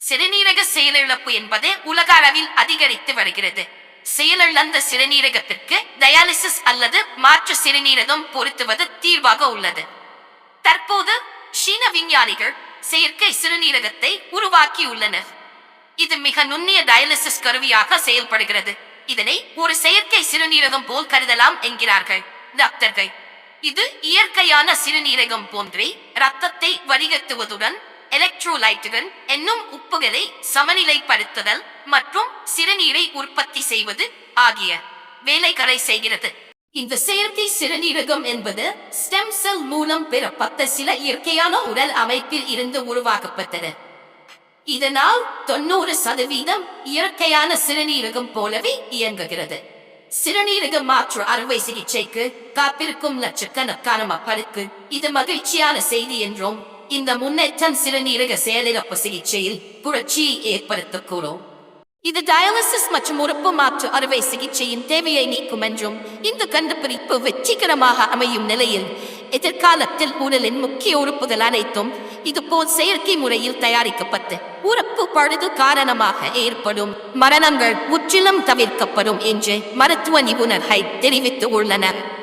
சிறுநீரக செயலிழப்பு என்பது உலக அளவில் அதிகரித்து வருகிறது. செயலிழந்த சிறுநீரகத்திற்கு டயாலிசிஸ் அல்லது மாற்று சிறுநீரகம் பொருத்துவது தீர்வாக உள்ளது. தற்போது சீன விஞ்ஞானிகள் செயற்கை சிறுநீரகத்தை உருவாக்கியுள்ளனர். இது மிக நுண்ணிய டயாலிசிஸ் கருவியாக செயல்படுகிறது. இதனை ஒரு செயற்கை சிறுநீரகம் போல் கருதலாம் என்கிறார்கள் டாக்டர்கள். இது இயற்கையான சிறுநீரகம் போன்றே ரத்தத்தை வடிகட்டுவதுடன் எலக்ட்ரோலைட்டுகள் என்னும் உப்புகளை சமநிலைப்படுத்துதல் மற்றும் சிறுநீரை உற்பத்தி செய்வது ஆகிய வேலைகளை செய்கிறது. இந்த செயற்கை சிறுநீரகம் என்பது ஸ்டெம் செல் மூலம் பெறப்பட்ட சில இயற்கையான உடல் அமைப்பில் இருந்து உருவாக்கப்பட்டது. இதனால் தொண்ணூறு சதவீதம் இயற்கையான சிறுநீரகம் போலவே இயங்குகிறது. சிறுநீரக மாற்று அறுவை சிகிச்சைக்கு காப்பிருக்கும் லட்சக்கணக்கான மக்களுக்கு இது மகிழ்ச்சியான செய்தி என்றும் இந்த முன்னேற்றம் சிறுநீரக செயலிழப்பு சிகிச்சையில் புரட்சியை ஏற்படுத்தக்கூடும். இது டயாலிசிஸ் மற்றும் உறுப்பு மாற்று அறுவை சிகிச்சையின் தேவையை நீக்கும் என்றும் இந்த கண்டுபிடிப்பு வெற்றிகரமாக அமையும் நிலையில் எதிர்காலத்தில் உடலின் முக்கிய உறுப்புகள் அனைத்தும் இதுபோல் செயற்கை முறையில் தயாரிக்கப்பட்டு உறுப்பு பழுது காரணமாக ஏற்படும். மரணங்கள் முற்றிலும் தவிர்க்கப்படும் என்று மருத்துவ நிபுணர்கள் தெரிவித்து உள்ளனர்.